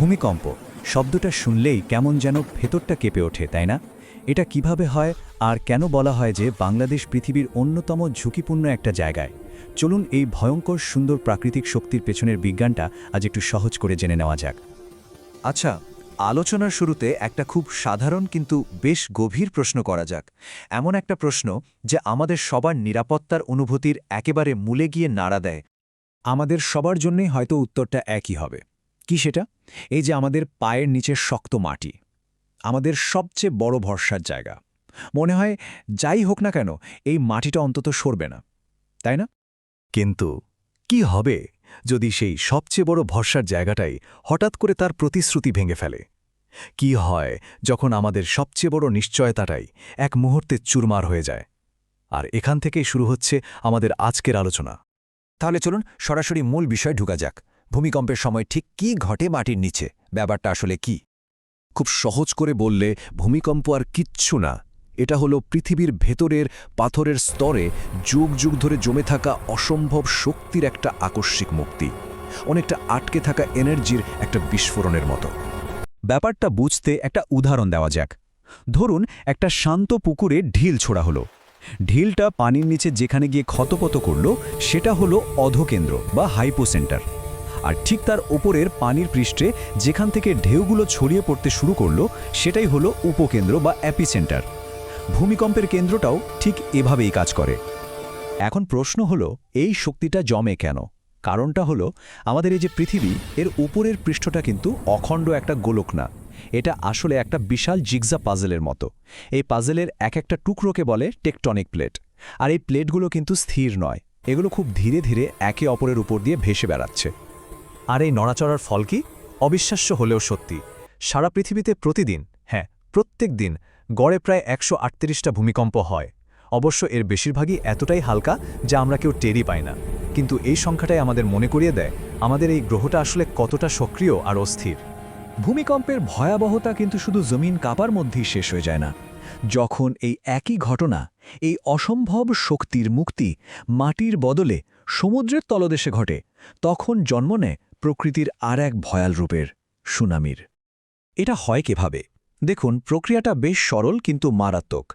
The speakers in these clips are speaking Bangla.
ভূমিকম্প, শব্দটা শুনলেই কেমন যেন ভেতরটা কেঁপে ওঠে, তাই না? এটা কীভাবে হয় আর কেন বলা হয় যে বাংলাদেশ পৃথিবীর অন্যতম ঝুঁকিপূর্ণ একটা জায়গায়? চলুন এই ভয়ঙ্কর সুন্দর প্রাকৃতিক শক্তির পেছনের বিজ্ঞানটা আজ একটু সহজ করে জেনে নেওয়া যাক। আচ্ছা আলোচনার শুরুতে একটা খুব সাধারণ কিন্তু বেশ গভীর প্রশ্ন করা যাক। এমন একটা প্রশ্ন যে আমাদের সবার নিরাপত্তার অনুভূতির একেবারে মূলে গিয়ে নাড়া দেয়। আমাদের সবার জন্যই হয়তো উত্তরটা একই হবে। কি সেটা? এই যে আমাদের পায়ের নিচে শক্ত মাটি। আমাদের সবচেয়ে বড় ভরসার জায়গা। মনে হয় যাই হোক না কেন, এই মাটিটা অন্তত সরবে না। তাই না? কিন্তু কি হবে যদি সেই সবচেয়ে বড় ভরসার জায়গাটাই হঠাৎ করে তার প্রতিশ্রুতি ভেঙে ফেলে? কি হয় যখন আমাদের সবচেয়ে বড় নিশ্চয়তাটাই এক মুহূর্তে চুরমার হয়ে যায়? আর এখান থেকেই শুরু হচ্ছে আমাদের আজকের আলোচনা। তাহলে চলুন সরাসরি মূল বিষয় ঢুকা যাক। ভূমিকম্পের সময় ঠিক কি ঘটে মাটির নিচে? ব্যাপারটা আসলে কি? খুব সহজ করে বললে, ভূমিকম্প আর কিচ্ছু না। এটা হলো পৃথিবীর ভেতরের পাথরের স্তরে যুগ যুগ ধরে জমে থাকা অসম্ভব শক্তির একটা আকস্মিক মুক্তি। অনেকটা আটকে থাকা এনার্জির একটা বিস্ফোরণের মতো। ব্যাপারটা বুঝতে একটা উদাহরণ দেওয়া যাক। ধরুন, একটা শান্ত পুকুরে ঢিল ছোড়া হলো। ঢিলটা পানির নিচে যেখানে গিয়ে ক্ষতপত করল, সেটা হলো অধকেন্দ্র বা হাইপোসেন্টার। আর ঠিক তার ওপরের পানির পৃষ্ঠে যেখান থেকে ঢেউগুলো ছড়িয়ে পড়তে শুরু করল, সেটাই হলো উপকেন্দ্র বা অ্যাপিসেন্টার ভূমিকম্পের কেন্দ্রটাও ঠিক এভাবেই কাজ করে। এখন প্রশ্ন হলো, এই শক্তিটা জমে কেন? কারণটা হলো, আমাদের এই যে পৃথিবী, এর উপরের পৃষ্ঠটা কিন্তু অখণ্ড একটা গোলক না। এটা আসলে একটা বিশাল জিগজা পাজেলের মতো। এই পাজেলের এক একটা টুকরোকে বলে টেকটনিক প্লেট। আর এই প্লেটগুলো কিন্তু স্থির নয়। এগুলো খুব ধীরে ধীরে একে অপরের উপর দিয়ে ভেসে বেড়াচ্ছে। আর এই নড়াচড়ার ফল কি? অবিশ্বাস্য হলেও সত্যি। সারা পৃথিবীতে প্রতিদিন হ্যাঁ প্রত্যেক দিন গড়ে প্রায় একশো আটত্রিশটা ভূমিকম্প হয়। অবশ্য এর বেশিরভাগই এতটাই হালকা যা আমরা কেউ টেরই পাই না। কিন্তু এই সংখ্যাটাই আমাদের মনে করিয়ে দেয় আমাদের এই গ্রহটা আসলে কতটা সক্রিয় আর অস্থির। ভূমিকম্পের ভয়াবহতা কিন্তু শুধু জমিন কাপার মধ্যেই শেষ হয়ে যায় না। যখন এই একই ঘটনা, এই অসম্ভব শক্তির মুক্তি মাটির বদলে সমুদ্রের তলদেশে ঘটে, তখন জন্ম নেয় প্রকৃতির আর এক ভয়াল রূপের সুনামির। এটা হয় কীভাবে? দেখুন, প্রক্রিয়াটা বেশ সরল কিন্তু মারাত্মক।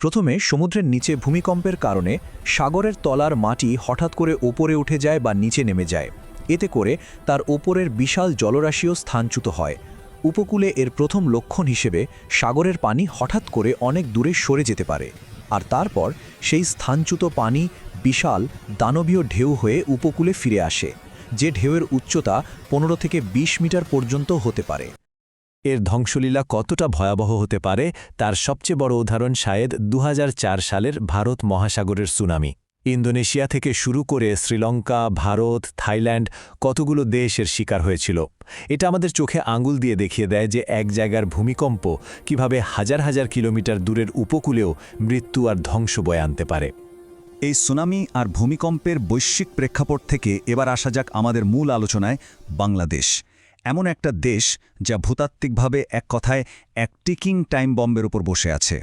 প্রথমে সমুদ্রের নিচে ভূমিকম্পের কারণে সাগরের তলার মাটি হঠাৎ করে ওপরে উঠে যায় বা নিচে নেমে যায়। এতে করে তার ওপরের বিশাল জলরাশিও স্থানচ্যুত হয়। উপকূলে এর প্রথম লক্ষণ হিসেবে সাগরের পানি হঠাৎ করে অনেক দূরে সরে যেতে পারে। আর তারপর সেই স্থানচ্যুত পানি বিশাল দানবীয় ঢেউ হয়ে উপকূলে ফিরে আসে। যে ঢেউয়ের উচ্চতা পনেরো থেকে ২০ মিটার পর্যন্ত হতে পারে। এর ধ্বংসলীলা কতটা ভয়াবহ হতে পারে তার সবচেয়ে বড় উদাহরণ শায়েদ দু সালের ভারত মহাসাগরের সুনামি। ইন্দোনেশিয়া থেকে শুরু করে শ্রীলঙ্কা, ভারত, থাইল্যান্ড কতগুলো দেশের শিকার হয়েছিল। এটা আমাদের চোখে আঙুল দিয়ে দেখিয়ে দেয় যে এক জায়গার ভূমিকম্প কীভাবে হাজার হাজার কিলোমিটার দূরের উপকূলেও মৃত্যু আর ধ্বংস বয়ে আনতে পারে। এই সুনামি আর ভূমিকম্পের বৈশ্বিক প্রেক্ষাপট থেকে এবার আসা যাক আমাদের মূল আলোচনায়, বাংলাদেশ। এমন একটা দেশ যা ভূতাত্ত্বিকভাবে এক কথায় এক টিকিং টাইম বম্বের উপর বসে আছে।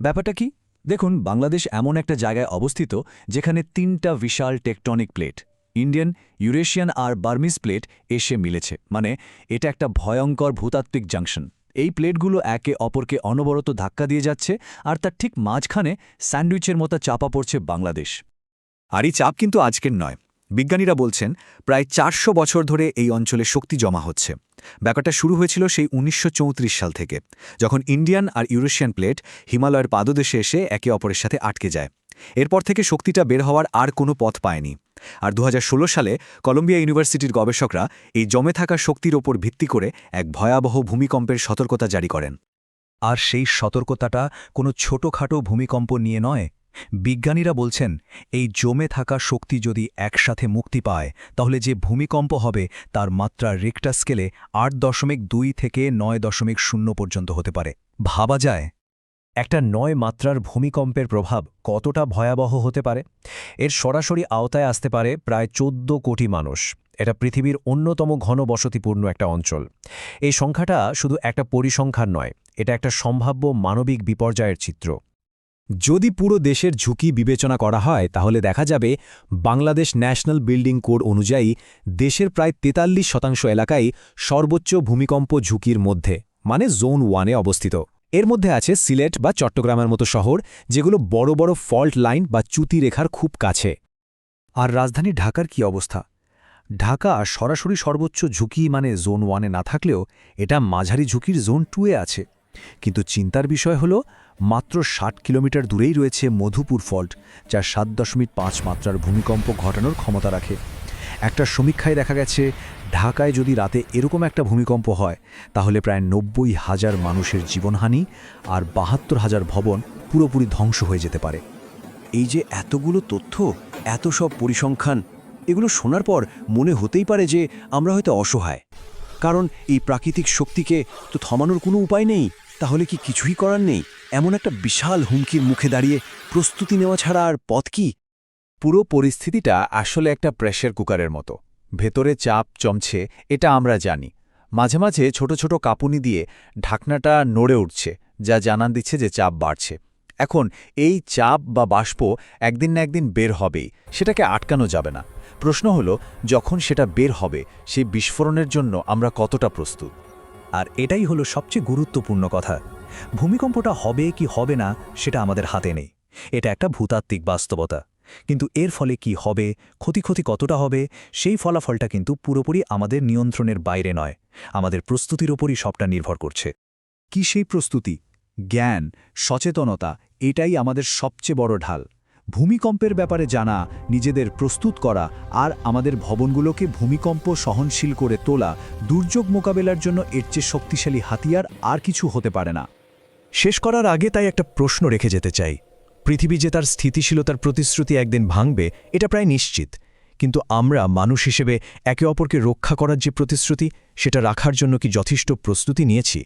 ব্যাপারটা কি? দেখুন, বাংলাদেশ এমন একটা জায়গায় অবস্থিত যেখানে তিনটা বিশাল টেকটনিক প্লেট, ইন্ডিয়ান, ইউরেশিয়ান আর বার্মিস প্লেট এসে মিলেছে। মানে এটা একটা ভয়ঙ্কর ভূতাত্ত্বিক জাংশন। এই প্লেটগুলো একে অপরকে অনবরত ধাক্কা দিয়ে যাচ্ছে আর তার ঠিক মাঝখানে স্যান্ডউইচের মতো চাপা পড়ছে বাংলাদেশ। আর এই চাপ কিন্তু আজকের নয়। বিজ্ঞানীরা বলছেন, প্রায় চারশো বছর ধরে এই অঞ্চলে শক্তি জমা হচ্ছে। ব্যাপারটা শুরু হয়েছিল সেই উনিশশো চৌত্রিশ সাল থেকে, যখন ইন্ডিয়ান আর ইউরেশিয়ান প্লেট হিমালয়ের পাদদেশে এসে একে অপরের সাথে আটকে যায়। এরপর থেকে শক্তিটা বের হওয়ার আর কোনো পথ পায়নি। আর দু হাজার ষোলো সালে কলম্বিয়া ইউনিভার্সিটির গবেষকরা এই জমে থাকা শক্তির ওপর ভিত্তি করে এক ভয়াবহ ভূমিকম্পের সতর্কতা জারি করেন। আর সেই সতর্কতাটা কোনো ছোটখাটো ভূমিকম্প নিয়ে নয়। বিজ্ঞানীরা বলছেন, এই জমে থাকা শক্তি যদি একসাথে মুক্তি পায়, তাহলে যে ভূমিকম্প হবে তার মাত্রা রিক্টা স্কেলে আট দশমিক দুই থেকে নয় দশমিক শূন্য পর্যন্ত হতে পারে। ভাবা যায় একটা নয় মাত্রার ভূমিকম্পের প্রভাব কতটা ভয়াবহ হতে পারে? এর সরাসরি আওতায় আসতে পারে প্রায় চোদ্দ কোটি মানুষ। এটা পৃথিবীর অন্যতম ঘনবসতিপূর্ণ একটা অঞ্চল। এই সংখ্যাটা শুধু একটা পরিসংখ্যান নয়, এটা একটা সম্ভাব্য মানবিক বিপর্যয়ের চিত্র। যদি পুরো দেশের ঝুঁকি বিবেচনা করা হয়, তাহলে দেখা যাবে বাংলাদেশ ন্যাশনাল বিল্ডিং কোড অনুযায়ী দেশের প্রায় তেতাল্লিশ শতাংশ এলাকাই সর্বোচ্চ ভূমিকম্প ঝুঁকির মধ্যে মানে জোন ওয়ানে অবস্থিত। এর মধ্যে আছে সিলেট বা চট্টগ্রামের মতো শহর, যেগুলো বড় বড় ফল্ট লাইন বা চ্যুতি রেখার খুব কাছে। আর রাজধানী ঢাকার কি অবস্থা? ঢাকা সরাসরি সর্বোচ্চ ঝুঁকি মানে জোন ওয়ানে না থাকলেও এটা মাঝারি ঝুঁকির জোন টুয়ে আছে। কিন্তু চিন্তার বিষয় হল, মাত্র ষাট কিলোমিটার দূরেই রয়েছে মধুপুর ফল্ট, যা সাত দশমিক পাঁচ মাত্রার ভূমিকম্প ঘটানোর ক্ষমতা রাখে। একটা সমীক্ষায় দেখা গেছে, ঢাকায় যদি রাতে এরকম একটা ভূমিকম্প হয়, তাহলে প্রায় নব্বই হাজার মানুষের জীবনহানি আর বাহাত্তর হাজার ভবন পুরোপুরি ধ্বংস হয়ে যেতে পারে। এই যে এতগুলো তথ্য, এত সব পরিসংখ্যান, এগুলো শোনার পর মনে হতেই পারে যে আমরা হয়তো অসহায়। কারণ এই প্রাকৃতিক শক্তিকে তো থমানোর কোনো উপায় নেই, তাহলে কি কিছুই করার নেই? এমন একটা বিশাল হুমকির মুখে দাঁড়িয়ে প্রস্তুতি নেওয়া ছাড়া আর পথ কি? পুরো পরিস্থিতিটা আসলে একটা প্রেশার কুকারের মতো। ভেতরে চাপ চমছে, এটা আমরা জানি। মাঝে মাঝে ছোট ছোট কাঁপুনি দিয়ে ঢাকনাটা নড়ে উঠছে, যা জানান দিচ্ছে যে চাপ বাড়ছে। এখন এই চাপ বা বাষ্প একদিন না একদিন বের হবেই, সেটাকে আটকানো যাবে না। প্রশ্ন হলো, যখন সেটা বের হবে, সেই বিস্ফোরণের জন্য আমরা কতটা প্রস্তুত? আর এটাই হলো সবচেয়ে গুরুত্বপূর্ণ কথা। ভূমিকম্পটা হবে কি হবে না, সেটা আমাদের হাতে নেই। এটা একটা ভূতাত্ত্বিক বাস্তবতা। কিন্তু এর ফলে কি হবে, ক্ষতি ক্ষতি কতটা হবে, সেই ফলাফলটা কিন্তু পুরোপুরি আমাদের নিয়ন্ত্রণের বাইরে নয়। আমাদের প্রস্তুতির ওপরই সবটা নির্ভর করছে। কি সেই প্রস্তুতি? জ্ঞান, সচেতনতা, এটাই আমাদের সবচেয়ে বড় ঢাল। ভূমিকম্পের ব্যাপারে জানা, নিজেদের প্রস্তুত করা আর আমাদের ভবনগুলোকে ভূমিকম্প সহনশীল করে তোলা দুর্যোগ মোকাবেলার জন্য এর চেয়ে শক্তিশালী হাতিয়ার আর কিছু হতে পারে না। শেষ করার আগে তাই একটা প্রশ্ন রেখে যেতে চাই। পৃথিবী যে তার স্থিতিশীলতার প্রতিশ্রুতি একদিন ভাঙবে, এটা প্রায় নিশ্চিত। কিন্তু আমরা, মানুষ হিসেবে, একে অপরকে রক্ষা করার যে প্রতিশ্রুতি, সেটা রাখার জন্য কি যথেষ্ট প্রস্তুতি নিয়েছি?